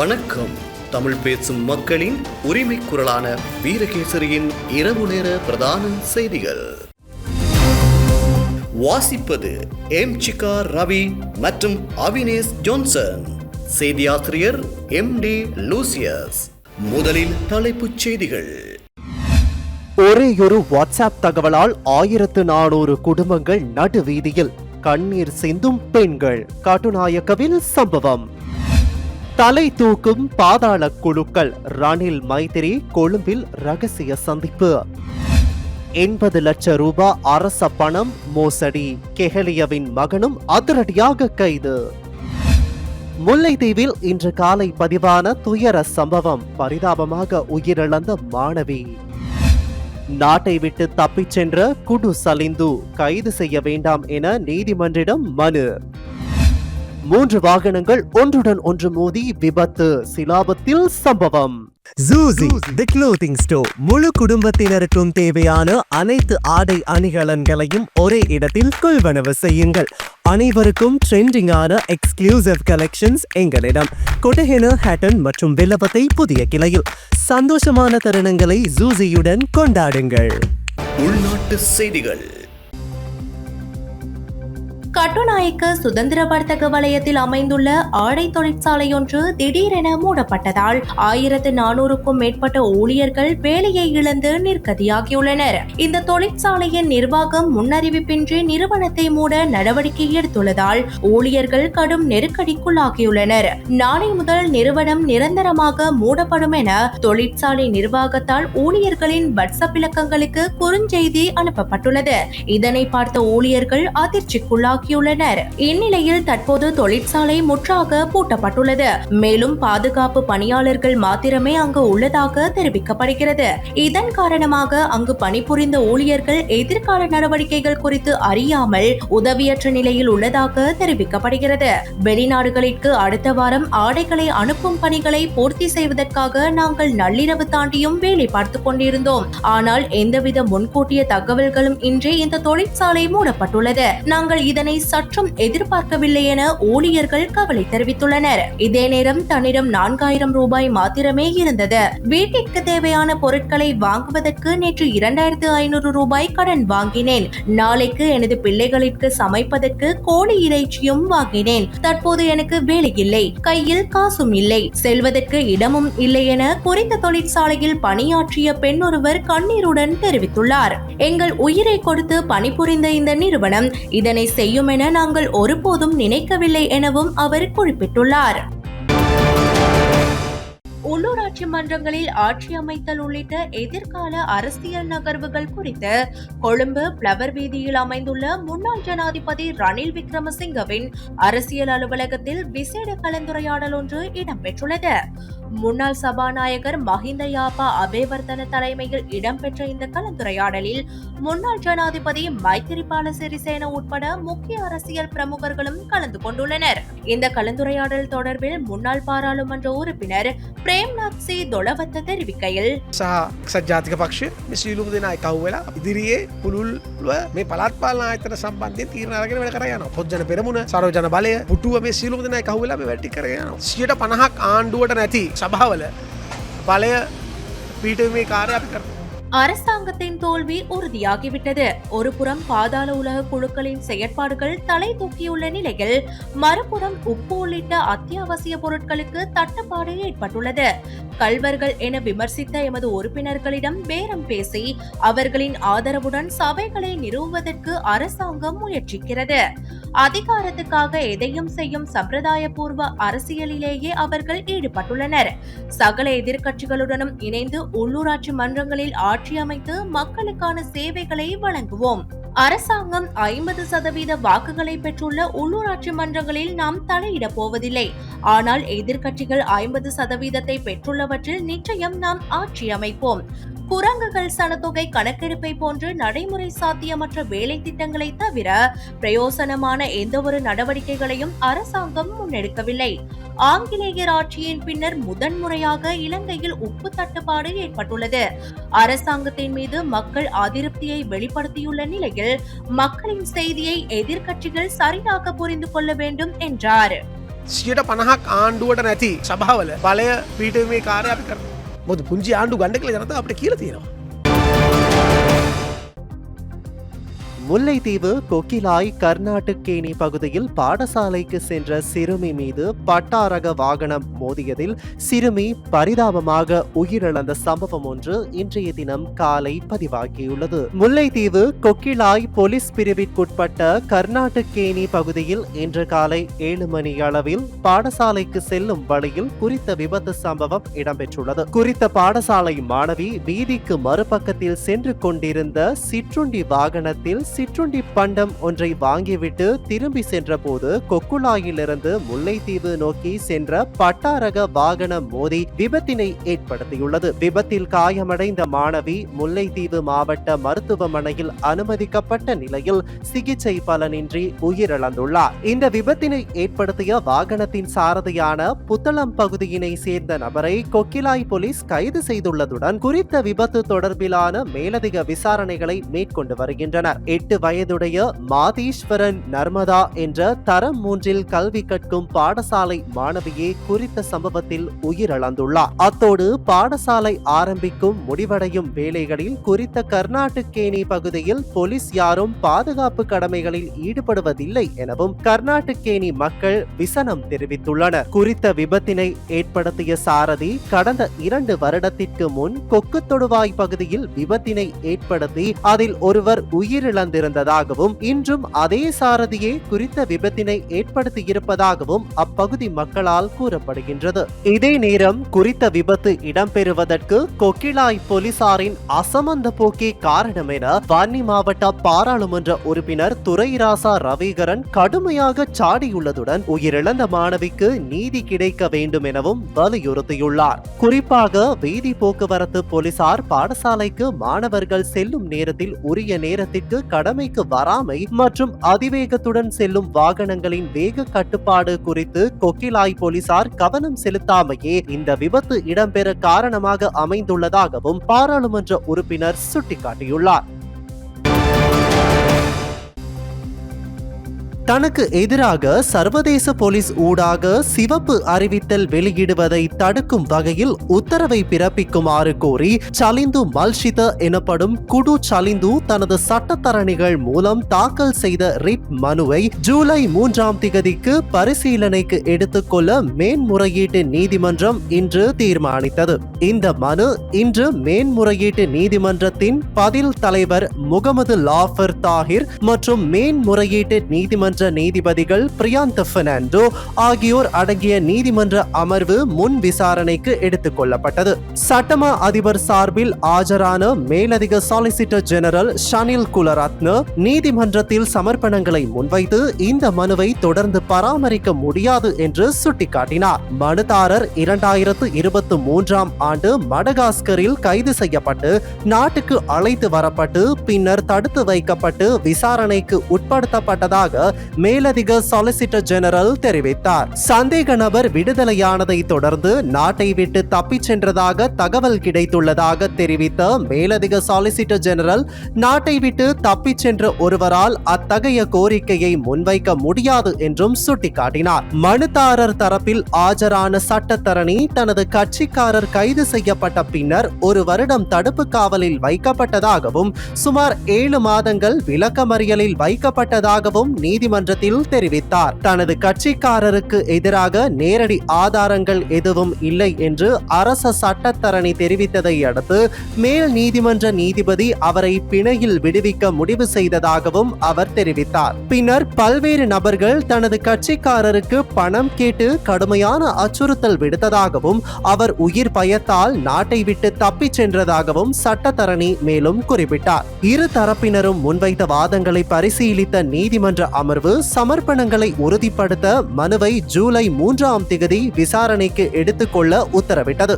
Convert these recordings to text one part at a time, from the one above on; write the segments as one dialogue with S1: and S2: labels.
S1: வணக்கம். தமிழ் பேசும் மக்களின் உரிமை குரலான வீரகேசரியின் இரவு நேர பிரதான செய்திகள். வாசிப்பது எம் சிகா ரவி மற்றும் அவினேஷ் ஜோன்சன். செய்தியாசிரியர் எம் டி லூசியஸ். முதலில் தலைப்புச் செய்திகள்.
S2: ஒரேயொரு வாட்ஸ்அப் தகவலால் ஆயிரத்து நானூறு குடும்பங்கள் நடுவீதியில் கண்ணீர் சிந்தும் பெண்கள். காட்டுநாயக்கவில் சம்பவம். தலை தூக்கும் பாதாள குழுக்கள் ரணில் மைத்திரி கொழும்பில் ரகசிய சந்திப்பு. எண்பது லட்சம் ரூபாய் அரச பணம் மோசடி. கெஹலியவின் மகனும் அதிரடியாக கைது. முல்லைத்தீவில் இன்று காலை பதிவான துயர சம்பவம் பரிதாபமாக உயிரிழந்த மாணவி. நாட்டை விட்டு தப்பிச் சென்ற குடு சலிந்து கைது செய்ய வேண்டாம் என நீதிமன்றிடம் மனு. மூன்று வாகனங்கள் ஒன்றுடன் ஒன்று மோதி விபத்து சிலாபத்தில் சம்பவம்.
S3: ஜூசி தி க்ளோத்திங் ஸ்டோர் முழு குடும்பத்தினருக்கும் தேவையான அனைத்து ஆடை அணிகலன்களையும் ஒரே இடத்தில் கொள்வனவு செய்யுங்கள். அனைவருக்கும் ட்ரெண்டிங்கான எக்ஸ்க்ளூசிவ் கலெக்ஷன்ஸ் எங்களிடம். கொட்டஹென ஹேட்டன் மற்றும் வில்லபத்தை புதிய கிளையில். சந்தோஷமான தருணங்களை ஜூசியுடன் கொண்டாடுங்கள்.
S1: உள்நாட்டு செய்திகள்.
S4: கட்டுநாயக்க சுதந்திர வர்த்தக வலயத்தில் அமைந்துள்ள ஆடை தொழிற்சாலையொன்று திடீரென மூடப்பட்டதால் ஆயிரத்து நானூறுக்கும் மேற்பட்ட ஊழியர்கள் வேலையை இழந்து நிர்கதியாகியுள்ளனர் இந்த தொழிற்சாலையின் நிர்வாகம் முன்னறிவிப்பின்றி நிறுவனத்தை மூட நடவடிக்கை எடுத்துள்ளதால் ஊழியர்கள் கடும் நெருக்கடிக்குள்ளாகியுள்ளனர். நாளை முதல் நிறுவனம் நிரந்தரமாக மூடப்படும் என தொழிற்சாலை நிர்வாகத்தால் ஊழியர்களின் வாட்ஸ்அப் இலக்கங்களுக்கு குறுஞ்செய்தி அனுப்பப்பட்டுள்ளது. இதனை பார்த்த ஊழியர்கள் அதிர்ச்சிக்குள்ளாக ஆக்கியுள்ளனர் இந்நிலையில் தற்போது தொழிற்சாலை முற்றாக பூட்டப்பட்டுள்ளது. மேலும் பாதுகாப்பு பணியாளர்கள் மாத்திரமே அங்கு உள்ளதாக தெரிவிக்கப்படுகிறது. இதன் காரணமாக அங்கு பணிபுரிந்த ஊழியர்கள் எதிர்கால நடவடிக்கைகள் குறித்து அறியாமல் உதவியற்ற நிலையில் உள்ளதாக தெரிவிக்கப்படுகிறது. வெளிநாடுகளிற்கு அடுத்த வாரம் ஆடைகளை அனுப்பும் பணிகளை பூர்த்தி செய்வதற்காக நாங்கள் நள்ளிரவு தாண்டியும் வேலை பார்த்துக் கொண்டிருந்தோம். ஆனால் எந்தவித முன்கூட்டிய தகவல்களும் இன்றி இந்த தொழிற்சாலை மூடப்பட்டுள்ளது. நாங்கள் இதனை இதனை சற்றும் எதிர்பார்க்கவில்லை என ஊழியர்கள் கவலை தெரிவித்துள்ளனர். இதே நேரம் தன்னிடம் நான்காயிரம் ரூபாய் மாத்திரமே இருந்தது. வீட்டிற்கு தேவையான பொருட்களை வாங்குவதற்கு நேற்று இரண்டாயிரத்து ஐநூறு ரூபாய் கடன் வாங்கினேன். நாளைக்கு எனது பிள்ளைகளுக்கு சமைப்பதற்கு கோழி இறைச்சியும் வாங்கினேன். தற்போது எனக்கு வேலை இல்லை கையில் காசும் இல்லை செல்வதற்கு இடமும் இல்லை என குறித்த தொழிற்சாலையில் பணியாற்றிய பெண் ஒருவர் கண்ணீருடன் தெரிவித்துள்ளார். எங்கள் உயிரை கொடுத்து பணிபுரிந்த இந்த நிறுவனம் இதனை செய்யும் முடியும் என நாங்கள் ஒருபோதும் நினைக்கவில்லை எனவும் அவர் குறிப்பிட்டுள்ளார். உள்ளூராட்சி மன்றங்களில் ஆட்சி அமைத்தல் உள்ளிட்ட எதிர்கால அரசியல் நகர்வுகள் குறித்து கொழும்பு பிளவர் வீதியில் அமைந்துள்ள முன்னாள் ஜனாதிபதி ரணில் விக்ரமசிங்கவின் அரசியல் அலுவலகத்தில் விசேட கலந்துரையாடல் ஒன்று இடம்பெற்றுள்ளது. முன்னாள் சபாநாயகர் மஹிந்த யாபா அபேவர்தன தலைமையில் இடம்பெற்ற இந்த கலந்துரையாடலில் முன்னாள் ஜனாதிபதி மைத்திரிபால சிறிசேன உட்பட முக்கிய அரசியல் பிரமுகர்களும் கலந்து கொண்டுள்ளனர். இந்த கலந்துரையாடல் தொடர்பில் முன்னாள் பாராளுமன்ற உறுப்பினர் பிரேம்நாத் சி. தொளவத்த தெரிவிக்கையில்
S5: சஹா சஜாதிக பக்ஷ மிஸ் இலுமுதின் පුළුව මේ පලත්පාල ආතන සම්බන්ධය තීරණ අරගෙන වැඩ කර යනවා. පොජ්ජන පෙරමුණ සරෝජන බලය පුටුව මේ සියලුම දෙනා එකහු වෙලා මේ වැටි කරගෙන යනවා. 50ක් ආණ්ඩුවට නැති සභාවල බලය පීඨ මේ කාර්ය අපි කරනවා.
S4: அரசாங்கத்தின் தோல்வி உறுதியாகிவிட்டது. ஒருபுறம் பாதாள உலக குழுக்களின் செயற்பாடுகள் தலை தூக்கியுள்ள நிலையில் மறுபுறம் உப்பு உள்ளிட்ட அத்தியாவசிய பொருட்களுக்கு தட்டுப்பாடு ஏற்பட்டுள்ளது. கல்வர்கள் என விமர்சித்த எமது உறுப்பினர்களிடம் பேரம் பேசி அவர்களின் ஆதரவுடன் சபைகளை நிறுவுவதற்கு அரசாங்கம் முயற்சிக்கிறது. அதிகாரத்துக்காக எதையும் செய்யும் சம்பிரதாயபூர்வ அரசியலிலேயே அவர்கள் ஈடுபட்டுள்ளனர். சகல எதிர்க்கட்சிகளுடனும் இணைந்து உள்ளூராட்சி மன்றங்களில் ஆட்சி அமைத்து மக்களுக்கான சேவைகளை வழங்குவோம். அரசாங்கம் ஐம்பது சதவீத வாக்குகளை பெற்றுள்ள உள்ளூராட்சி மன்றங்களில் நாம் தலையிடப் போவதில்லை. ஆனால் எதிர்க்கட்சிகள் ஐம்பது சதவீதத்தை பெற்றுள்ளவற்றில் நிச்சயம் நாம் ஆட்சி அமைப்போம் குரங்குகள் சனத்தொகை கணக்கெடுப்பை போன்று நடைமுறை சாத்தியமற்ற வேலை திட்டங்களை தவிர பிரயோசனமான எந்தவொரு நடவடிக்கைகளையும் அரசாங்கம் முன்னெடுக்கவில்லை ஆங்கிலேயர் ஆட்சியின் பின்னர் முதன்முறையாக இலங்கையில் உப்பு தட்டுப்பாடு ஏற்பட்டுள்ளது அரசாங்கத்தின் மீது மக்கள் அதிருப்தியை வெளிப்படுத்தியுள்ள நிலையில் மக்களின் செய்தியை எதிர்க்கட்சிகள் சரியாக புரிந்து கொள்ள வேண்டும் என்றார்
S5: සියට පණහක් ආණ්ඩුවට නැති සභාවල බලය පීටමේ කාරය අපි කර මොද පුංචි ආණ්ඩු ගණඩ කළ ජනත අපට කියල තියෙනවා
S2: முல்லைத்தீவு கொக்கிலாய் கர்நாட்டுக்கேணி பகுதியில் பாடசாலைக்கு சென்ற சிறுமி மீது பட்டாரக வாகனம் மோதியதில் சிறுமி பரிதாபமாக உயிரிழந்த சம்பவம் ஒன்று இன்றைய தினம் காலை பதிவாகியுள்ளது. முல்லைத்தீவு கொக்கிலாய் போலீஸ் பிரிவிற்குட்பட்ட கர்நாட்டுக்கேணி பகுதியில் இன்று காலை ஏழு மணி அளவில் பாடசாலைக்கு செல்லும் வழியில் குறித்த விபத்து சம்பவம் இடம்பெற்றுள்ளது. குறித்த பாடசாலை மாணவி வீதிக்கு மறுபக்கத்தில் சென்று கொண்டிருந்த சிற்றுண்டி வாகனத்தில் சிற்றுண்டி பண்டம் ஒன்றை வாங்கிவிட்டு திரும்பி சென்றபோது கொக்குளாயிலிருந்து முல்லைத்தீவு நோக்கி சென்ற பட்டாரக வாகனம் மோதி விபத்தினை ஏற்படுத்தியுள்ளது. விபத்தில் காயமடைந்த மாணவி முல்லைத்தீவு மாவட்ட மருத்துவமனையில் அனுமதிக்கப்பட்ட நிலையில் சிகிச்சை பலனின்றி உயிரிழந்துள்ளார். இந்த விபத்தினை ஏற்படுத்திய வாகனத்தின் சாரதியான புத்தளம் பகுதியினை சேர்ந்த நபரை கொக்கிலாய் போலீஸ் கைது செய்துள்ளதுடன் குறித்த விபத்து தொடர்பிலான மேலதிக விசாரணைகளை மேற்கொண்டு வருகின்றனர். எட்டு வயதுடைய மாதீஸ்வரன் நர்மதா என்ற தரம் மூன்றில் கல்வி கற்கும் பாடசாலை மாணவியே குறித்த சம்பவத்தில் உயிரிழந்துள்ளார். அத்தோடு பாடசாலை ஆரம்பிக்கும் முடிவடையும் வேலைகளில் குறித்த கர்நாட்டுக்கேணி பகுதியில் போலீஸ் யாரும் பாதுகாப்பு கடமைகளில் ஈடுபடுவதில்லை எனவும் கர்நாட்டுக்கேணி மக்கள் விசனம் தெரிவித்துள்ளனர். குறித்த விபத்தினை ஏற்படுத்திய சாரதி கடந்த இரண்டு வருடத்திற்கு முன் கொக்கு தொடுவாய் பகுதியில் விபத்தினை ஏற்படுத்தி அதில் ஒருவர் உயிரிழந்து கொண்டிருந்ததாகவும் இன்றும் அதே சாரதியே குறித்த விபத்தினை ஏற்படுத்தியிருப்பதாகவும் அப்பகுதி மக்களால் கூறப்படுகின்றது. இதே நேரம் குறித்த விபத்து இடம்பெறுவதற்கு கொக்கிளாய் போலீசாரின் அசமந்த போக்கே காரணம் என வன்னி மாவட்ட பாராளுமன்ற உறுப்பினர் துரைராசா ரவிகரன் கடுமையாக சாடியுள்ளதுடன் உயிரிழந்த மாணவிக்கு நீதி கிடைக்க வேண்டும் எனவும் வலியுறுத்தியுள்ளார். குறிப்பாக வீதி போக்குவரத்து போலீசார் பாடசாலைக்கு மாணவர்கள் செல்லும் நேரத்தில் உரிய நேரத்திற்கு கடமைக்கு வராமை மற்றும் அதிவேகத்துடன் செல்லும் வாகனங்களின் வேக கட்டுப்பாடு குறித்து கொக்கிலாய் போலீசார் கவனம் செலுத்தாமையே இந்த விபத்து இடம்பெற காரணமாக அமைந்துள்ளதாகவும் பாராளுமன்ற உறுப்பினர் சுட்டிக்காட்டியுள்ளார். தனக்கு எதிராக சர்வதேச போலீஸ் ஊடாக சிவப்பு அறிவித்தல் வெளியிடுவதை தடுக்கும் வகையில் உத்தரவை பிறப்பிக்குமாறு கோரி சலிந்து மல்ஷித எனப்படும் குடு சலிந்து தனது சட்டத்தரணிகள் மூலம் தாக்கல் செய்த ரிட் மனுவை ஜூலை மூன்றாம் திகதிக்கு பரிசீலனைக்கு எடுத்துக்கொள்ள மேன்முறையீட்டு நீதிமன்றம் இன்று தீர்மானித்தது. இந்த மனு இன்று மேன்முறையீட்டு நீதிமன்றத்தின் பதில் தலைவர் முகமது லாஃபர் தாகிர் மற்றும் மேன்முறையீட்டு நீதிமன்ற நீதிபதிகள் பிரியாந்த் பெர்னாண்டோ ஆகியோர் அடங்கிய நீதிமன்ற அமர்வு முன் விசாரணைக்கு எடுத்துக் கொள்ளப்பட்டது. சட்டமா அதிபர் சார்பில் ஆஜரான மேலதிக சாலிசிட்டர் ஜெனரல் ஷனில் குலரத்ன நீதிமன்றத்தில் சமர்ப்பணங்களை முன்வைத்து இந்த மனுவை தொடர்ந்து பராமரிக்க முடியாது என்று சுட்டிக்காட்டினார். மனுதாரர் இரண்டாயிரத்து இருபத்தி மூன்றாம் ஆண்டு மடகாஸ்கரில் கைது செய்யப்பட்டு நாட்டுக்கு அழைத்து வரப்பட்டு பின்னர் தடுத்து வைக்கப்பட்டு விசாரணைக்கு உட்படுத்தப்பட்டதாக மேலதிக சொலிசிட்டர் ஜெனரல் தெரிவித்தார். சந்தேக நபர் விடுதலையானதை தொடர்ந்து நாட்டை விட்டு தப்பிச் சென்றதாக தகவல் கிடைத்துள்ளதாக தெரிவித்த மேலதிக சாலிசிட்டர் ஜெனரல் நாட்டை விட்டு தப்பிச் சென்ற ஒருவரால் அத்தகைய கோரிக்கையை முன்வைக்க முடியாது என்றும் சுட்டிக்காட்டினார். மனுதாரர் தரப்பில் ஆஜரான சட்டத்தரணி தனது கட்சிக்காரர் கைது செய்யப்பட்ட பின்னர் ஒரு வருடம் தடுப்பு காவலில் வைக்கப்பட்டதாகவும் சுமார் ஏழு மாதங்கள் விளக்கமறியலில் வைக்கப்பட்டதாகவும் நீதிமன்றத்தில் தெரிவித்தார். தனது கட்சிக்காரருக்கு எதிராக நேரடி ஆதாரங்கள் எதுவும் இல்லை என்று அரச சட்டத்தரணி தெரிவித்ததை அடுத்து மேல் நீதிமன்ற நீதிபதி அவரை பிணையில் விடுவிக்க முடிவு செய்ததாகவும் அவர் தெரிவித்தார். பின்னர் பல்வேறு நபர்கள் தனது கட்சிக்காரருக்கு பணம் கேட்டு கடுமையான அச்சுறுத்தல் விடுத்ததாகவும் அவர் உயிர் பயத்தால் நாட்டை விட்டு தப்பிச் சென்றதாகவும் சட்டத்தரணி மேலும் குறிப்பிட்டார். இரு தரப்பினரும் முன்வைத்த வாதங்களை பரிசீலித்த நீதிமன்ற அமர்வு சமர்ப்பணங்களை உறுதிப்படுத்த மனுவை ஜூலை மூன்றாம் திகதி விசாரணைக்கு எடுத்துக்கொள்ள உத்தரவிட்டது.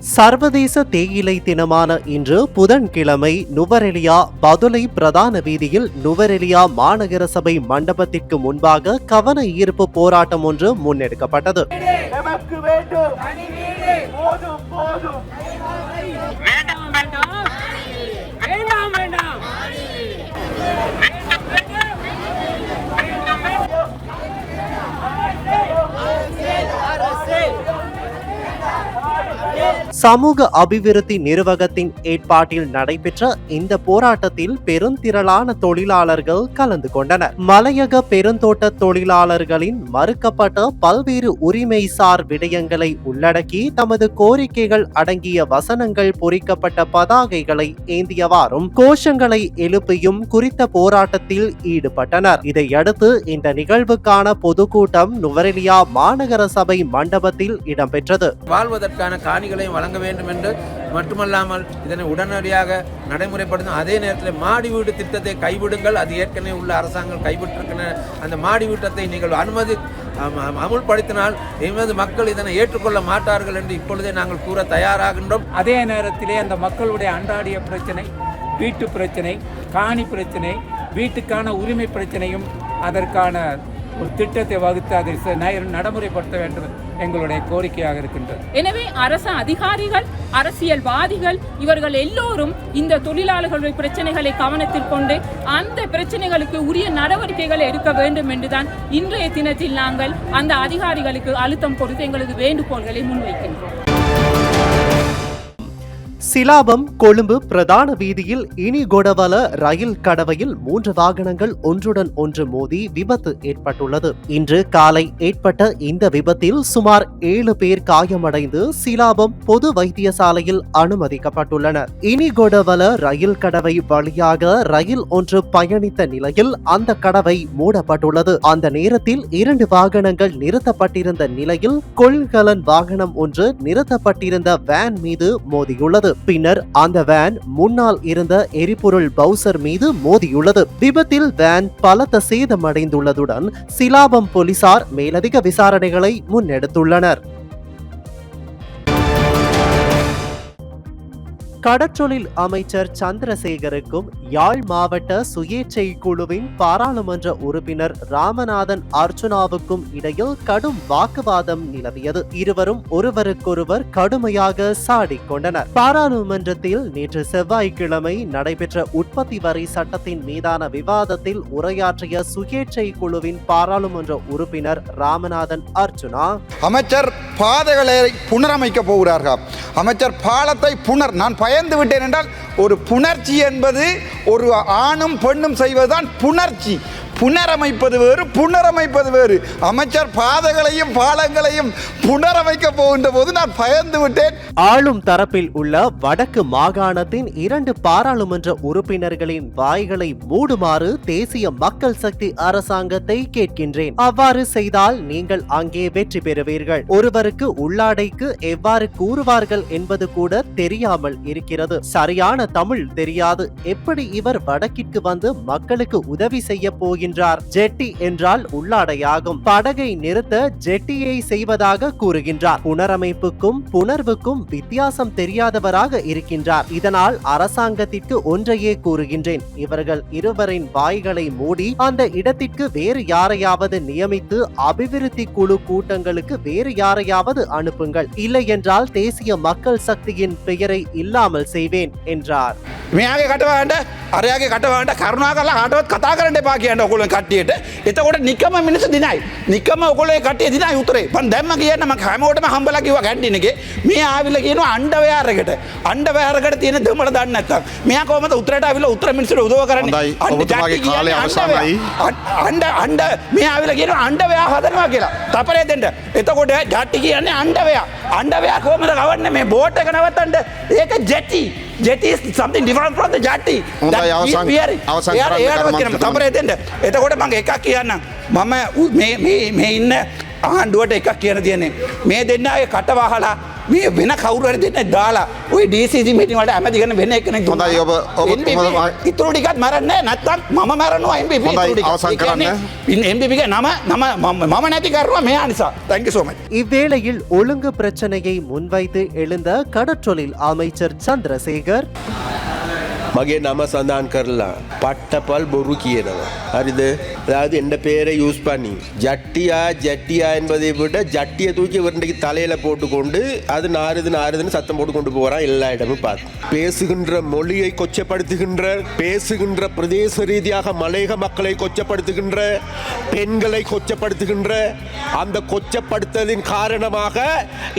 S2: சர்வதேச தேயிலை தினமான இன்று புதன்கிழமை நுவரெலியா பதுளை பிரதான வீதியில் நுவரெலியா மாநகர சபை மண்டபத்திற்கு முன்பாக கவன ஈர்ப்பு போராட்டம் ஒன்று முன்னெடுக்கப்பட்டது.
S6: Yeah.
S2: சமூக அபிவிருத்தி நிர்வாகத்தின் ஏற்பாட்டில் நடைபெற்ற இந்த போராட்டத்தில் பெருந்திரளான தொழிலாளர்கள் கலந்து கொண்டனர். மலையக பெருந்தோட்ட தொழிலாளர்களின் மறுக்கப்பட்ட பல்வேறு உரிமைசார் விடயங்களை உள்ளடக்கி தமது கோரிக்கைகள் அடங்கிய வசனங்கள் பொறிக்கப்பட்ட பதாகைகளை ஏந்தியவாறும் கோஷங்களை எழுப்பியும் குறித்த போராட்டத்தில் ஈடுபட்டனர். இதையடுத்து இந்த நிகழ்வுக்கான பொதுக்கூட்டம் நுவரெலியா மாநகர சபை மண்டபத்தில் இடம்பெற்றது.
S6: வாழ்வதற்கான காணிகளையும் வழங்க வேண்டும் என்று மட்டுமல்லாமல் இதனை உடனடியாக நடைமுறைப்படுத்தும். அதே நேரத்தில் மாடி வீடு திட்டத்தை கைவிடுங்கள். அது ஏற்கனவே உள்ள அரசாங்கம் கைவிட்டிருக்கிற அந்த மாடி வீட்டத்தை நீங்கள் அனுமதி அமுல்படுத்தினால் எமது மக்கள் இதனை ஏற்றுக்கொள்ள மாட்டார்கள் என்று இப்பொழுதே நாங்கள் கூற தயாராகின்றோம்.
S7: அதே நேரத்திலே அந்த மக்களுடைய அன்றாடிய பிரச்சனை வீட்டு பிரச்சனை காணி பிரச்சனை வீட்டுக்கான உரிமை பிரச்சனையும் அதற்கான ஒரு திட்டத்தை வகுத்து அதை நடைமுறைப்படுத்த வேண்டும். எங்களுடைய கோரிக்கையாக இருக்கின்றது.
S8: எனவே அரச அதிகாரிகள் அரசியல்வாதிகள் இவர்கள் எல்லோரும் இந்த தொழிலாளர்களுடைய பிரச்சனைகளை கவனத்தில் கொண்டு அந்த பிரச்சனைகளுக்கு உரிய நடவடிக்கைகளை எடுக்க வேண்டும் என்றுதான் இன்றைய தினத்தில் நாங்கள் அந்த அதிகாரிகளுக்கு அழுத்தம் கொடுத்து எங்களது வேண்டுகோள்களை முன்வைக்கின்றோம்.
S2: சிலாபம் கொழும்பு பிரதான வீதியில் இனி கொடவல ரயில் கடவையில் மூன்று வாகனங்கள் ஒன்றுடன் ஒன்று மோதி விபத்து ஏற்பட்டுள்ளது. இன்று காலை ஏற்பட்ட இந்த விபத்தில் சுமார் ஏழு பேர் காயமடைந்து சிலாபம் பொது வைத்தியசாலையில் அனுமதிக்கப்பட்டுள்ளனர். இனிகொடவல ரயில் கடவை வழியாக ரயில் ஒன்று பயணித்த நிலையில் அந்த கடவை மூடப்பட்டுள்ளது. அந்த நேரத்தில் இரண்டு வாகனங்கள் நிறுத்தப்பட்டிருந்த நிலையில் கொள்கலன் வாகனம் ஒன்று நிறுத்தப்பட்டிருந்த வேன் மீது மோதியுள்ளது. பின்னர் அந்த வேன் முன்னால் இருந்த எரிபொருள் பவுசர் மீது மோதியுள்ளது. விபத்தில் வேன் பலத்த சேதமடைந்துள்ளதுடன் சிலாபம் போலீசார் மேலதிக விசாரணைகளை முன்னெடுத்துள்ளனர். கடற்றொழில் அமைச்சர் சந்திரசேகருக்கும் யாழ் மாவட்ட சுயேட்சை குழுவின் பாராளுமன்ற உறுப்பினர் ராமநாதன் அர்ச்சுனாவுக்கும் இடையில் கடும் வாக்குவாதம் நிலவியது. இருவரும் ஒருவருக்கொருவர் கடுமையாக சாடிக் கொண்டனர் பாராளுமன்றத்தில் நேற்று செவ்வாய்க்கிழமை நடைபெற்ற உற்பத்தி வரி சட்டத்தின் மீதான விவாதத்தில் உரையாற்றிய சுயேட்சை குழுவின் பாராளுமன்ற உறுப்பினர் ராமநாதன் அர்ச்சுனா
S9: அமைச்சர் பாதைகளை புனரமைக்க போகிறார்கள். அமைச்சர் பாலத்தை புனர் நான் பயந்து விட்டேன் என்றால் ஒரு புணர்ச்சி என்பது ஒரு ஆணும் பெண்ணும் செய்வதுதான் புணர்ச்சி. புனரமைப்பது வேறு புனரமைப்பது வேறு. அமைச்சர் பாதைகளையும் பாலங்களையும் புனரமைக்க போகின்ற போது நான் பயந்து விட்டேன்.
S2: ஆளும் தரப்பில் உள்ள வடக்கு மாகாணத்தின் இரண்டு பாராளுமன்ற உறுப்பினர்களின் வாய்களை மூடுமாறு தேசிய மக்கள் சக்தி அரசாங்கத்தை கேட்கின்றேன். அவ்வாறு செய்தால் நீங்கள் அங்கே வெற்றி பெறுவீர்கள். ஒருவருக்கு உள்ளாடைக்கு எவ்வாறு கூறுவார்கள் என்பது கூட தெரியாமல் இருக்கிறது. சரியான தமிழ் தெரியாது. எப்படி இவர் வடக்கிற்கு வந்து மக்களுக்கு உதவி செய்ய கூறுகின்றார். ஜெட்டி என்றால் உள்ளாடையாகும். படகை நிறுத்த ஜெட்டியை செய்வதாக கூறுகின்றார். புனரமைப்புக்கும் புணர்வுக்கும் வித்தியாசம் தெரியாதவராக இருக்கின்றார். இதனால் அரசாங்கத்திற்கு ஒன்றையே கூறுகின்றேன். இவர்கள் இருவரின் வாய்களை மூடி அந்த இடத்திற்கு வேறு யாரையாவது நியமித்து அபிவிருத்தி குழு கூட்டங்களுக்கு வேறு யாரையாவது அனுப்புங்கள். இல்லை என்றால் தேசிய மக்கள் சக்தியின் பெயரை இல்லாமல் செய்வேன் என்றார்.
S9: கட்ட வேண்டாம் அரையாகே கட்ட வேண்டாம் கருணாகரெல்லாம் ஆண்டவர் கதா கரண்டே ඔකොල කට්ටියට. එතකොට නිකම මිනිස දිනයි. නිකම ඔකොලේ කටේ දින යුතරේ පන් දැම්ම කියන්නම හැමෝටම හම්බල කිව ගැන්ටිනගේ මේ ආවිල කියන අන්ඩවයාරකට අන්ඩවයාරකට තියෙන දෙමට දන්නත් මෙයා කොමත උතරට අවිල උත්තර මිනිසට උදව කරන්න. අන්ඩ අන්ඩ මේ ආවිල කියන අන්ඩවයා හදනවා කියලා. තපරේ දෙට එතකොට ජට්ටි කියන්නේ අන්ඩවයා අන්ඩවයා කෝමද ගවන්න මේ බෝට් එක නවත්තන්ට ඒක ජෙටි ජෙටි තබර එතෙන්ට එතකොට මගේ එකක් කියන්න. මම මේ ඉන්න ආණ්ඩුවට එකක් කියන තියන්නේ මේ දෙන්නගේ කටවාහලා මේ වෙන කවුරුවර දෙන්න දාලා ඔය ඩීසිසි මිටිවලට ඇමතිගෙන වෙන එකන
S10: හොඳයි, ඔබ- ඔබ- ඔබ-
S9: ඉතුරු ටිකත් මරන්න නැත්තම් මම මරනවා MP
S10: හොඳයි, අවසන් කරන්න.
S9: එම්පික නම නම මම- මම නැති කරුවා මෙයා නිසා තැංකි සෝමයි
S2: இவ்வேளையில் ஒழுங்கு பிரச்சனையை முன்வைத்து எழுந்த கடற்றொழில் அமைச்சர் சந்திரசேகர்
S11: මගේ නම සඳහන් කරලා පට්ටපල් බොරු කියනවා. ஹரிது அதாவது எந்த பேரை யூஸ் பண்ணி ஜட்டியா ஜட்டியா என்பதை விட ஜட்டியை தூக்கி இன்றைக்கு தலையில் போட்டுக்கொண்டு அது நாறுது நாறுதுன்னு சத்தம் போட்டு கொண்டு போகிறான் எல்லா இடமும் பார்த்து பேசுகின்ற மொழியை கொச்சப்படுத்துகின்ற பேசுகின்ற பிரதேச ரீதியாக மலையக மக்களை கொச்சப்படுத்துகின்ற பெண்களை கொச்சப்படுத்துகின்ற அந்த கொச்சப்படுத்தலின் காரணமாக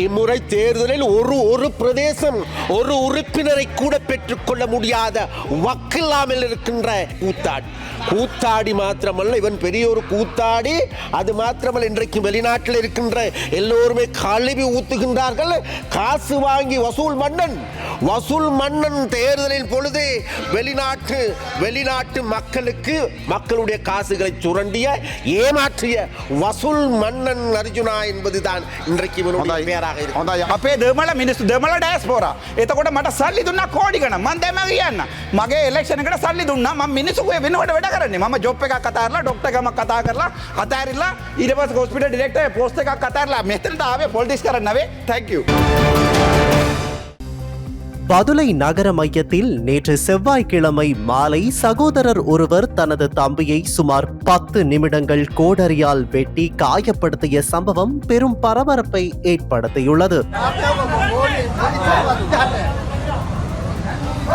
S11: இம்முறை தேர்தலில் ஒரு ஒரு பிரதேசம் ஒரு உறுப்பினரை கூட பெற்றுக்கொள்ள முடியாத வக்கில்லாமல் இருக்கின்ற கூத்தாடி. கூத்தாடி மாத்திரமல்ல இவன் பெரிய ஒரு கூத்தாடி அது மாத்திரமல்ல இன்றைக்கு வெளிநாட்டில் இருக்கின்ற எல்லோருமே கழுவி ஊத்துகின்றார்கள். காசு வாங்கி வசூல் மன்னன் வசூல் மன்னன் தேர்தலில் பொழுது வெளிநாட்டு வெளிநாட்டு மக்களுக்கு மக்களுடைய காசுகளை சுரண்டிய ஏமாற்றிய வசூல் மன்னன் அர்ஜுனா என்பதுதான் இன்றைக்கு இவனுடைய பேராக இருக்கு
S9: அப்பே திருமல மினிஸ்டர் திருமல டேஸ் போறா இத கூட மட்ட சல்லி துண்ணா கோடி கணம். மந்தேமாக ஏன்னா මගේ එලක්ෂණකට සල්ලි දුන්න ම මිනිසුේ වෙනවට වැඩ කරන්නේ ම ජොප් එකක් කතාරලා ඩොක්ටකම කතා කරලා අතාරලා ඉරපස් හොස්පිට ඩිරෙක්ට පෝස්ට එකක් කතාරලා මෙතනට ආවේ පොල්ටිස් කරන්නවේ තැක්කූ.
S2: பதுளை நகர மையத்தில் நேற்று செவ்வாய்க்கிழமை மாலை சகோதரர் ஒருவர் தனது தம்பியை சுமார் பத்து நிமிடங்கள் கோடரியால் வெட்டி காயப்படுத்திய சம்பவம் பெரும் பரபரப்பை ஏற்படுத்தியுள்ளது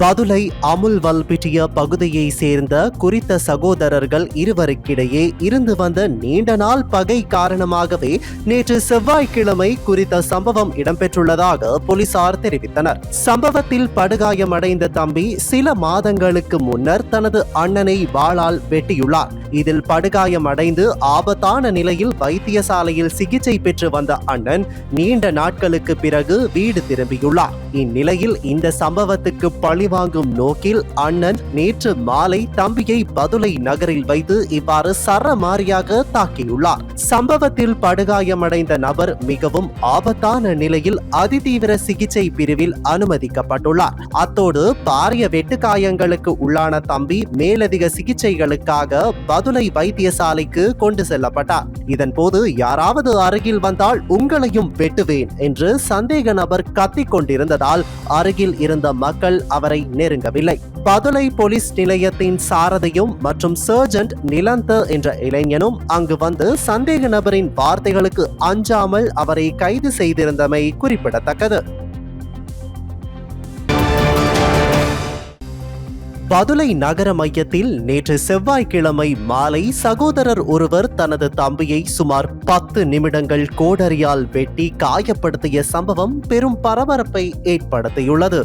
S2: பதுளை அமுல் வல்பிட்டிய பகுதியை சேர்ந்த குறித்த சகோதரர்கள் இருவருக்கிடையே இருந்து வந்த நீண்ட நாள் பகை காரணமாகவே நேற்று செவ்வாய்க்கிழமை குறித்த சம்பவம் இடம்பெற்றுள்ளதாக போலீசார் தெரிவித்தனர். சம்பவத்தில் படுகாயமடைந்த தம்பி சில மாதங்களுக்கு முன்னர் தனது அண்ணனை வாளால் வெட்டியுள்ளார். இதில் படுகாயமடைந்து ஆபத்தான நிலையில் வைத்தியசாலையில் சிகிச்சை பெற்று வந்த அண்ணன் நீண்ட நாட்களுக்கு பிறகு வீடு திரும்பியுள்ளார். இந்நிலையில் இந்த சம்பவத்துக்கு பழி வாங்கும் நோக்கில் அண்ணன் நேற்று மாலை தம்பியை பதுளை நகரில் வைத்து இவ்வாறு சரமாரியாக தாக்கியுள்ளார். சம்பவத்தில் படுகாயமடைந்த நபர் மிகவும் ஆபத்தான நிலையில் அதிதீவிர சிகிச்சை பிரிவில் அனுமதிக்கப்பட்டுள்ளார். அத்தோடு பாரிய வெட்டுக்காயங்களுக்கு உள்ளான தம்பி மேலதிக சிகிச்சைகளுக்காக பதுளை வைத்தியசாலைக்கு கொண்டு செல்லப்பட்டார். இதன்போது யாராவது அருகில் வந்தால் உங்களையும் வெட்டுவேன் என்று சந்தேக நபர் கத்திக் கொண்டிருந்ததால் அருகில் இருந்த மக்கள் அவரை நெருங்கவில்லை பதுளை போலீஸ் நிலையத்தின் சாரதியும் மற்றும் சர்ஜன்ட் நிலந்த என்ற இளைஞனும் அங்கு வந்து சந்தேக நபரின் வார்த்தைகளுக்கு அஞ்சாமல் அவரை கைது செய்திருந்தமை குறிப்பிடத்தக்கது. பதுளை நகர மையத்தில் நேற்று செவ்வாய்க்கிழமை மாலை சகோதரர் ஒருவர் தனது தம்பியை சுமார் பத்து நிமிடங்கள் கோடரியால் வெட்டி காயப்படுத்திய சம்பவம் பெரும் பரபரப்பை ஏற்படுத்தியுள்ளது.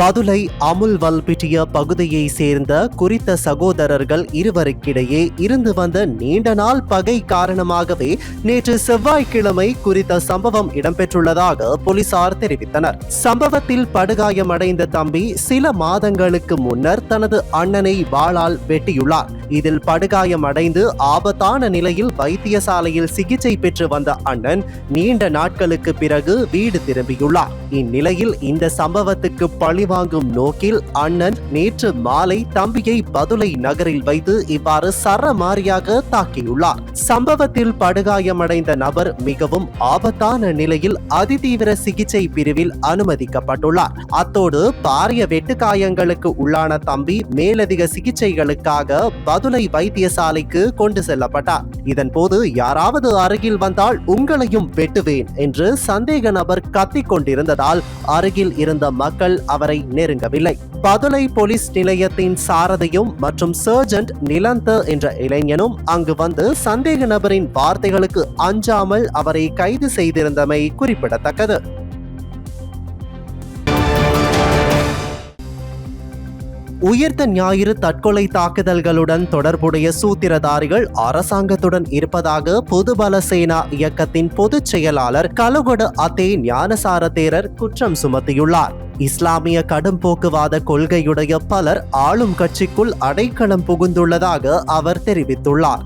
S2: பதுளை அமுல் வல்பிட்டிய பகுதியை சேர்ந்த குறித்த சகோதரர்கள் இருவருக்கிடையே இருந்து வந்த நீண்ட நாள் பகை காரணமாகவே நேற்று செவ்வாய்க்கிழமை குறித்த சம்பவம் இடம்பெற்றுள்ளதாக போலீசார் தெரிவித்தனர். சம்பவத்தில் படுகாயமடைந்த தம்பி சில மாதங்களுக்கு முன்னர் தனது அண்ணனை வாளால் வெட்டியுள்ளார். இதில் படுகாயமடைந்து ஆபத்தான நிலையில் வைத்தியசாலையில் சிகிச்சை பெற்று வந்த அண்ணன் நீண்ட நாட்களுக்கு பிறகு வீடு திரும்பியுள்ளார். இந்நிலையில் இந்த சம்பவத்துக்கு பழிவாங்கும் நோக்கில் அண்ணன் நேற்று மாலை தம்பியை பதுளை நகரில் வைத்து இவ்வாறு சரமாரியாக தாக்கியுள்ளார். சம்பவத்தில் படுகாயமடைந்த நபர் மிகவும் ஆபத்தான நிலையில் அதிதீவிர சிகிச்சை பிரிவில் அனுமதிக்கப்பட்டுள்ளார். அத்தோடு பாரிய வெட்டுக்காயங்களுக்கு உள்ளான தம்பி மேலதிக சிகிச்சைகளுக்காக பதுளை வைத்தியசாலைக்கு கொண்டு செல்லப்பட்டார். இதன் போது யாராவது அருகில் வந்தால் உங்களையும் வெட்டுவேன் என்று சந்தேக நபர் கத்திக் கொண்டிருந்ததால் அருகில் இருந்த மக்கள் அவரை நெருங்கவில்லை. பதுளை போலீஸ் நிலையத்தின் சாரதியும் மற்றும் சர்ஜன்ட் நிலந்த என்ற இளைஞனும் அங்கு வந்து சந்தேக நபரின் வார்த்தைகளுக்கு அஞ்சாமல் அவரை கைது செய்திருந்தமை குறிப்பிடத்தக்கது. உயிர்த்த ஞாயிறு தற்கொலை தாக்குதல்களுடன் தொடர்புடைய சூத்திரதாரிகள் அரசாங்கத்துடன் இருப்பதாக பொதுபல சேனா இயக்கத்தின் பொதுச் செயலாளர் கலுகொட அத்தே ஞானசார தேரர் குற்றம் சுமத்தியுள்ளார் இஸ்லாமிய கடும்போக்குவாத கொள்கையுடைய பலர் ஆளும் கட்சிக்குள் அடைக்கலம் புகுந்துள்ளதாக அவர் தெரிவித்துள்ளார்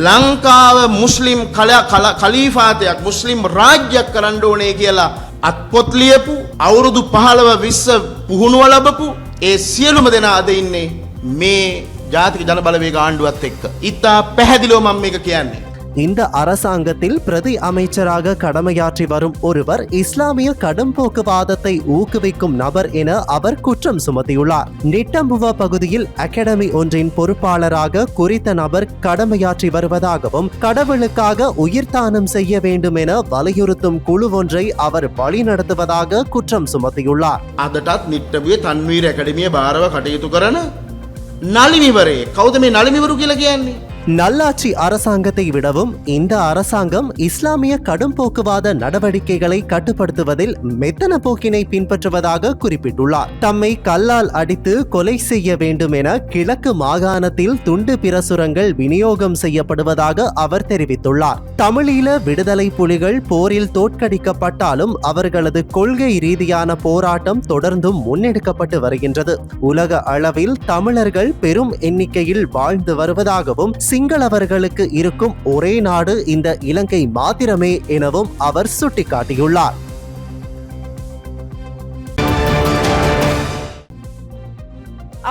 S12: ලංකාව මුස්ලිම් කල කලීෆාතයක් මුස්ලිම් රාජ්‍යයක් කරන්න ඕනේ කියලා අත්පොත් ලියපු අවුරුදු පහළව විස්ස පුහුණුව ලබපු ඒ සියලුම දෙනා අද ඉන්නේ මේ ජාතික ජන බලවේග ආණ්ඩුවත් එක්ක. ඉතා පැහැදිලිව මම මේක කියන්නේ.
S2: இந்த அரசாங்கத்தில் பிரதி அமைச்சராக கடமையாற்றி வரும் ஒருவர் இஸ்லாமிய கடும்போக்குவாதத்தை ஊக்குவிக்கும் நபர் என அவர் குற்றம் சுமத்தியுள்ளார் நிட்டம்புவ பகுதியில் அகாடமி ஒன்றின் பொறுப்பாளராக குறித்த நபர் கடமையாற்றி வருவதாகவும் கடவுளுக்காக உயிர்தானம் செய்ய வேண்டும் என வலியுறுத்தும் குழு ஒன்றை அவர் வழிநடத்துவதாக குற்றம் சுமத்தியுள்ளார்
S12: අදටත් නිට්ටබිය තන්වීර ඇකඩමිය භාරව කටයුතු කරන නලිමිවරේ කෞද මේ නලිමිවරු කියල කියන්නේ.
S2: நல்லாட்சி அரசாங்கத்தை விடவும் இந்த அரசாங்கம் இஸ்லாமிய கடும் போக்குவாத நடவடிக்கைகளை கட்டுப்படுத்துவதில் மெத்தன போக்கினை பின்பற்றுவதாக குறிப்பிட்டுள்ளார். தம்மை கல்லால் அடித்து கொலை செய்ய வேண்டும் என கிழக்கு மாகாணத்தில் துண்டு பிரசுரங்கள் விநியோகம் செய்யப்படுவதாக அவர் தெரிவித்துள்ளார். தமிழீழ விடுதலை புலிகள் போரில் தோற்கடிக்கப்பட்டாலும் அவர்களது கொள்கை ரீதியான போராட்டம் தொடர்ந்தும் முன்னெடுக்கப்பட்டு வருகின்றது. உலக அளவில் தமிழர்கள் பெரும் எண்ணிக்கையில் வாழ்ந்து வருவதாகவும் சிங்களவர்களுக்கு இருக்கும் ஒரே நாடு இந்த இலங்கை மாத்திரமே எனவும் அவர் சுட்டிக்காட்டியுள்ளார்.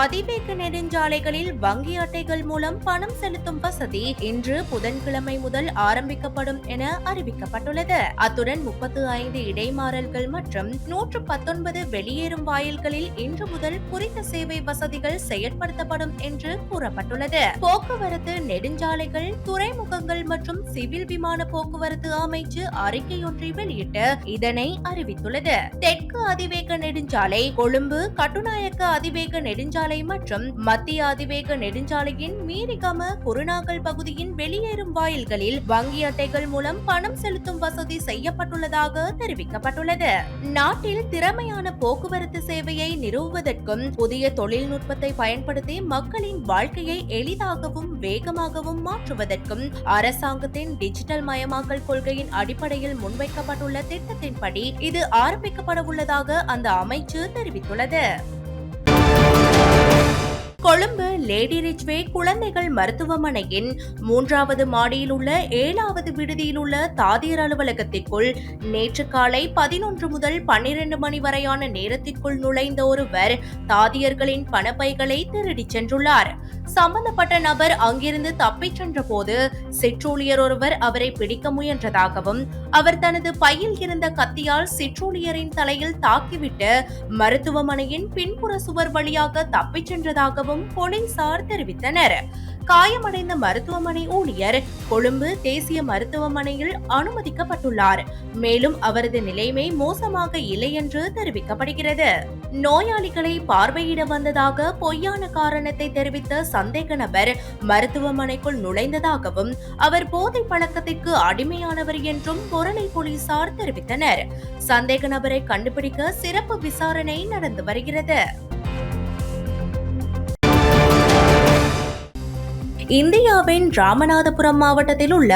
S4: அதிவேக நெடுஞ்சாலைகளில் வங்கி அட்டைகள் மூலம் பணம் செலுத்தும் வசதி இன்று புதன்கிழமை முதல் ஆரம்பிக்கப்படும் என அறிவிக்கப்பட்டுள்ளது. அத்துடன் முப்பத்து ஐந்து இடைமாறல்கள் மற்றும் நூற்று பத்தொன்பது வெளியேறும் வாயில்களில் இன்று முதல் குறித்த சேவை வசதிகள் செயற்படுத்தப்படும் என்று கூறப்பட்டுள்ளது. போக்குவரத்து நெடுஞ்சாலைகள் துறைமுகங்கள் மற்றும் சிவில் விமான போக்குவரத்து அமைச்சு அறிக்கையொன்றை வெளியிட்டு இதனை அறிவித்துள்ளது. தெற்கு அதிவேக நெடுஞ்சாலை கொழும்பு கட்டுநாயக்க அதிவேக நெடுஞ்சாலை மற்றும் மத்திய அதிவேக நெடுஞ்சாலையின் மீரிகம குருநாகல் பகுதியின் வெளியேறும் வாயில்களில் வங்கி அட்டைகள் மூலம் பணம் செலுத்தும் வசதி செய்யப்பட்டுள்ளதாக தெரிவிக்கப்பட்டுள்ளது. நாட்டில் திறமையான போக்குவரத்து சேவையை நிறுவுவதற்கும் புதிய தொழில்நுட்பத்தை பயன்படுத்தி மக்களின் வாழ்க்கையை எளிதாகவும் வேகமாகவும் மாற்றுவதற்கும் அரசாங்கத்தின் டிஜிட்டல் மயமாக்கல் கொள்கையின் அடிப்படையில் முன்வைக்கப்பட்டுள்ள திட்டத்தின்படி இது ஆரம்பிக்கப்பட உள்ளதாக அந்த அமைச்சு தெரிவித்துள்ளது. கொழும்பு லேடி ரிச்வே குழந்தைகள் மருத்துவமனையின் மூன்றாவது மாடியில் உள்ள ஏழாவது விடுதியில் உள்ள தாதியர் அலுவலகத்திற்குள் நேற்று காலை பதினொன்று முதல் பன்னிரண்டு மணி வரையான நேரத்திற்குள் நுழைந்த ஒருவர் தாதியர்களின் பணப்பைகளை திருடிச் சென்றுள்ளார். சம்பந்தப்பட்ட நபர் அங்கிருந்து தப்பிச் சென்றபோது சிற்றூழியர் ஒருவர் அவரை பிடிக்க முயன்றதாகவும் அவர் தனது பையில் இருந்த கத்தியால் சிற்றூழியரின் தலையில் தாக்கிவிட்டு மருத்துவமனையின் பின்புற சுவர் வழியாக தப்பிச் சென்றதாகவும் போலீசார் தெரிவித்தனர். காயமடைந்த மருத்துவமனை ஊழியர் கொழும்பு தேசிய மருத்துவமனையில் அனுமதிக்கப்பட்டுள்ளார். மேலும் அவரது நிலைமை மோசமாக இல்லை என்று தெரிவிக்கப்படுகிறது. நோயாளிகளை பார்வையிட வந்ததாக பொய்யான காரணத்தை தெரிவித்த சந்தேக நபர் மருத்துவமனைக்குள் நுழைந்ததாகவும் அவர் போதை பழக்கத்திற்கு அடிமையானவர் என்றும் பொருளை போலீசார் தெரிவித்தனர். சந்தேக நபரை கண்டுபிடிக்க சிறப்பு விசாரணை நடந்து வருகிறது. இந்தியாவின் ராமநாதபுரம் மாவட்டத்தில் உள்ள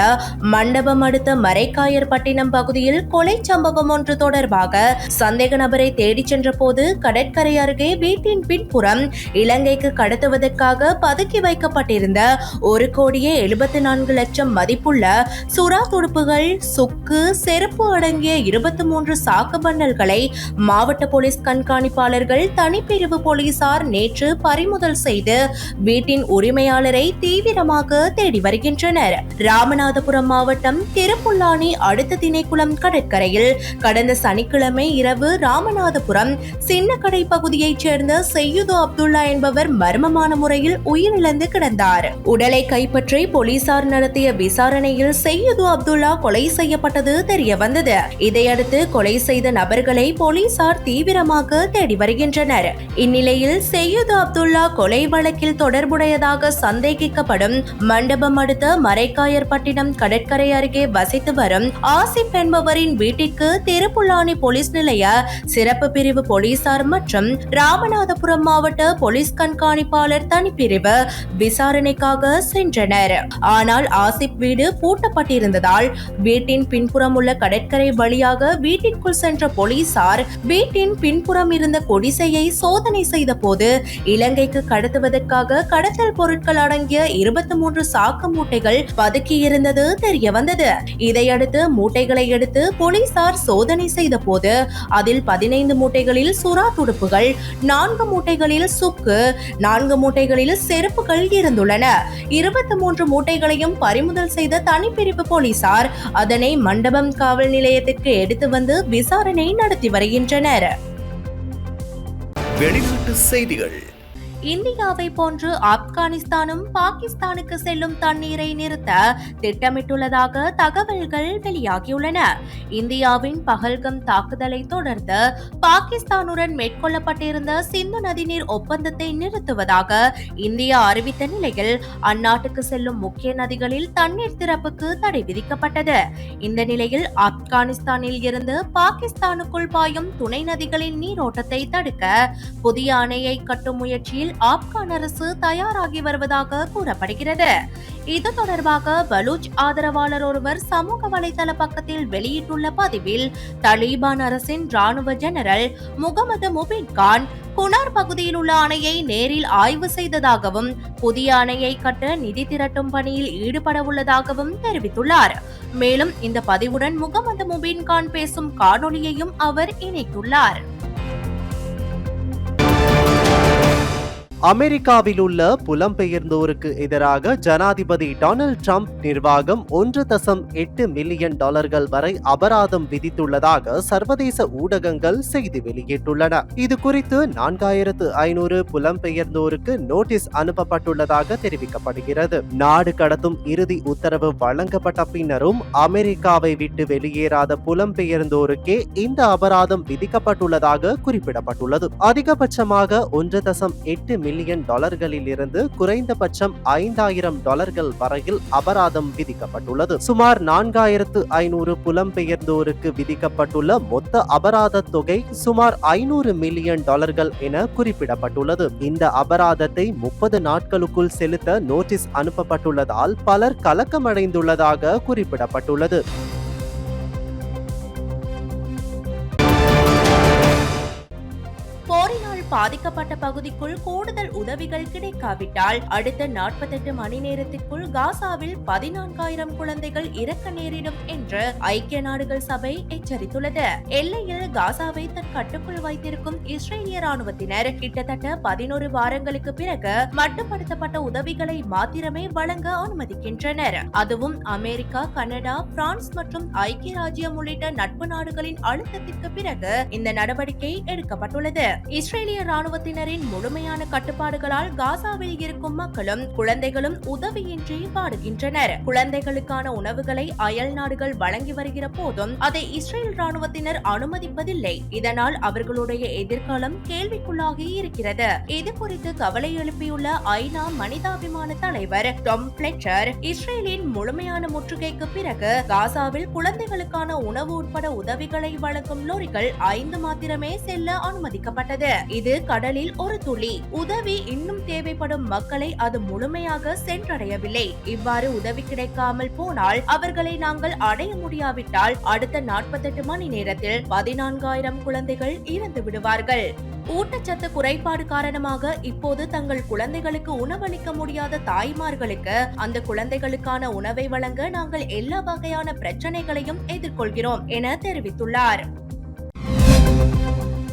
S4: மண்டபம் அடுத்த மரைக்காயர்பட்டினம் பகுதியில் கொலை சம்பவம் ஒன்று தொடர்பாக சந்தேக நபரை தேடிச் சென்ற போது கடற்கரை அருகே வீட்டின் பின்புறம் இலங்கைக்கு கடத்துவதற்காக பதுக்கி வைக்கப்பட்டிருந்த ஒரு கோடியே எழுபத்தி நான்கு லட்சம் மதிப்புள்ள சுறா துடுப்புகள் சுக்கு செருப்பு அடங்கிய இருபத்தி மூன்று சாக்கு பண்டல்களை மாவட்ட போலீஸ் கண்காணிப்பாளர்கள் தனிப்பிரிவு போலீசார் நேற்று பறிமுதல் செய்து வீட்டின் உரிமையாளரை தீ தீவிரமாக தேடி வருகின்றனர். ராமநாதபுரம் மாவட்டம் திருப்புல்லானி அடுத்த திணைக்குளம் கடற்கரையில் கடந்த சனிக்கிழமை இரவு ராமநாதபுரம் சின்னக்கடை பகுதியைச் சேர்ந்த செய்யுது அப்துல்லா என்பவர் மர்மமான முறையில் உயிரிழந்து கிடந்தார். உடலை கைப்பற்றி போலீசார் நடத்திய விசாரணையில் செய்யுது அப்துல்லா கொலை செய்யப்பட்டது தெரிய வந்தது இதையடுத்து கொலை செய்த நபர்களை போலீசார் தீவிரமாக தேடி வருகின்றனர். இந்நிலையில் செய்யுது அப்துல்லா கொலை வழக்கில் தொடர்புடையதாக சந்தேகிக்கப்படும் மண்டபம் அடுத்த மரைக்காயர்பட்டினம் கடற்கரை அருகே வசித்து வரும் ஆசிப் என்பவரின் வீட்டிற்கு திருப்புல்லானி போலீஸ் நிலைய சிறப்பு பிரிவு போலீசார் மற்றும் ராமநாதபுரம் மாவட்ட போலீஸ் கண்காணிப்பாளர் தனிப்பிரிவு விசாரணைக்காக சென்றனர். ஆனால் ஆசிப் வீடு பூட்டப்பட்டிருந்ததால் வீட்டின் பின்புறம் உள்ள கடற்கரை வழியாக வீட்டிற்குள் சென்ற போலீசார் வீட்டின் பின்புறம் இருந்த கொடிசையை சோதனை செய்த போது இலங்கைக்கு கடத்துவதற்காக கடத்தல் பொருட்கள் அடங்கிய இருபத்தி மூன்று சாக்கு மூட்டைகள் பதுக்கியிருந்தது தெரிய வந்தது. இதையடுத்து மூட்டைகளை எடுத்து போலீசார் சோதனை செய்த போது அதில் பதினைந்து மூட்டைகளில் சுறா துடுப்புகள் நான்கு மூட்டைகளில் சுக்கு நான்கு மூட்டைகளில் செருப்புகள் இருந்துள்ளன. இருபத்தி மூன்று மூட்டைகளையும் பறிமுதல் செய்த தனிப்பிரிவு போலீசார் அதனை மண்டபம் காவல் நிலையத்திற்கு எடுத்து வந்து விசாரணை நடத்தி வருகின்றனர்.
S1: வெளிநாட்டு செய்திகள்.
S4: இந்தியாவை போன்று ஆப்கானிஸ்தானும் பாகிஸ்தானுக்கு செல்லும் தண்ணீரை நிறுத்த திட்டமிட்டுள்ளதாக தகவல்கள் வெளியாகியுள்ளன. இந்தியாவின் பகல்கம் தாக்குதலை தொடர்ந்து பாகிஸ்தானுடன் மேற்கொள்ளப்பட்டிருந்த சிந்து நதிநீர் ஒப்பந்தத்தை நிறுத்துவதாக இந்தியா அறிவித்த நிலையில் அந்நாட்டுக்கு செல்லும் முக்கிய நதிகளில் தண்ணீர் திறப்புக்கு தடை விதிக்கப்பட்டது. இந்த நிலையில் ஆப்கானிஸ்தானில் இருந்து பாகிஸ்தானுக்குள் பாயும் துணை நதிகளின் நீரோட்டத்தை தடுக்க புதிய அணையை கட்டும் முயற்சியில் ஆப்கான் அரசு தயாராகி வருவதாக கூறப்படுகிறது. இது தொடர்பாக பலூச் ஆதரவாளர் ஒருவர் சமூக வலைதள பக்கத்தில் வெளியிட்டுள்ள பதிவில் தலீபான் அரசின் ராணுவ ஜெனரல் முகமது முபின் கான் குனார் பகுதியில் உள்ள அணையை நேரில் ஆய்வு செய்ததாகவும் புதிய அணையை கட்ட நிதி திரட்டும் பணியில் ஈடுபட உள்ளதாகவும் தெரிவித்துள்ளார். மேலும் இந்த பதிவுடன் முகமது முபின் கான் பேசும் காணொளியையும் அவர் இணைத்துள்ளார்.
S2: அமெரிக்காவில் உள்ள புலம்பெயர்ந்தோருக்கு எதிராக ஜனாதிபதி டொனால்ட் ட்ரம்ப் நிர்வாகம் ஒன்று தசம் எட்டு மில்லியன் டாலர்கள் வரை அபராதம் விதித்துள்ளதாக சர்வதேச ஊடகங்கள் செய்தி வெளியிட்டுள்ளன. இது குறித்து நான்காயிரத்து ஐநூறு புலம்பெயர்ந்தோருக்கு நோட்டீஸ் அனுப்பப்பட்டுள்ளதாக தெரிவிக்கப்படுகிறது. நாடு கடத்தும் இறுதி உத்தரவு வழங்கப்பட்ட பின்னரும் அமெரிக்காவை விட்டு வெளியேறாத புலம்பெயர்ந்தோருக்கே இந்த அபராதம் விதிக்கப்பட்டுள்ளதாக குறிப்பிடப்பட்டுள்ளது. அதிகபட்சமாக ஒன்று தசம் எட்டு மில்லியன் டாலர்களிலிருந்து குறைந்தபட்சம் ஐந்தாயிரம் டாலர்கள் வரையில் அபராதம் விதிக்கப்பட்டுள்ளது. சுமார் நான்காயிரத்து ஐநூறு புலம்பெயர்ந்தோருக்கு விதிக்கப்பட்டுள்ள மொத்த அபராத தொகை சுமார் ஐநூறு மில்லியன் டாலர்கள் என குறிப்பிடப்பட்டுள்ளது. இந்த அபராதத்தை முப்பது நாட்களுக்குள் செலுத்த நோட்டீஸ் அனுப்பப்பட்டுள்ளதால் பலர் கலக்கமடைந்துள்ளதாக குறிப்பிடப்பட்டுள்ளது.
S4: பாதிக்கப்பட்ட பகுதிக்குள் கூடுதல் உதவிகள் கிடைக்காவிட்டால் அடுத்த நாற்பத்தெட்டு மணி நேரத்திற்குள் காசாவில் பதினான்காயிரம் குழந்தைகள் இறக்க நேரிடும் என்று ஐக்கிய நாடுகள் சபை எச்சரித்துள்ளது. எல்லையில் காசாவை தன் கட்டுக்குள் வைத்திருக்கும் இஸ்ரேலிய ராணுவத்தினர் கிட்டத்தட்ட பதினோரு வாரங்களுக்கு பிறகு மட்டுப்படுத்தப்பட்ட உதவிகளை மாத்திரமே வழங்க அனுமதிக்கின்றனர். அதுவும் அமெரிக்கா கனடா பிரான்ஸ் மற்றும் ஐக்கிய ராஜ்யம் உள்ளிட்ட நட்பு நாடுகளின் அழுத்தத்திற்கு பிறகு இந்த நடவடிக்கை எடுக்கப்பட்டுள்ளது. இஸ்ரேலிய ராணுவத்தினரின் முழுமையான கட்டுப்பாடுகளால் காசாவில் இருக்கும் மக்களும் குழந்தைகளும் உதவியின்றி வாடுகின்றனர். குழந்தைகளுக்கான உணவுகளை அயல் நாடுகள் வழங்கி வருகிற போதும் அதை இஸ்ரேல் ராணுவத்தினர் அனுமதிப்பதில்லை. இதனால் அவர்களுடைய எதிர்காலம் கேள்விக்குள்ளாகி இருக்கிறது. இது குறித்து கவலை எழுப்பியுள்ள ஐநா மனிதாபிமான தலைவர் டொம் பிளெச்சர் இஸ்ரேலின் முழுமையான முற்றுகைக்கு பிறகு காசாவில் குழந்தைகளுக்கான உணவு உட்பட உதவிகளை வழங்கும் லோரிகள் ஐந்து மாத்திரமே செல்ல அனுமதிக்கப்பட்டது. இது கடலில் ஒரு துளி. உதவி இன்னும் தேவைப்படும் மக்களை அது முழுமையாக சென்றடையவில்லை. இவ்வாறு உதவி கிடைக்காமல் போனால் அவர்களை நாங்கள் அடைய முடியாவிட்டால் அடுத்த நாற்பத்தெட்டு மணி நேரத்தில் பதினான்காயிரம் குழந்தைகள் இறந்து விடுவார்கள். ஊட்டச்சத்து குறைபாடு காரணமாக இப்போது தங்கள் குழந்தைகளுக்கு உணவளிக்க முடியாத தாய்மார்களுக்கு அந்த குழந்தைகளுக்கான உணவை வழங்க நாங்கள் எல்லா வகையான பிரச்சனைகளையும் எதிர்கொள்கிறோம் என தெரிவித்துள்ளார்.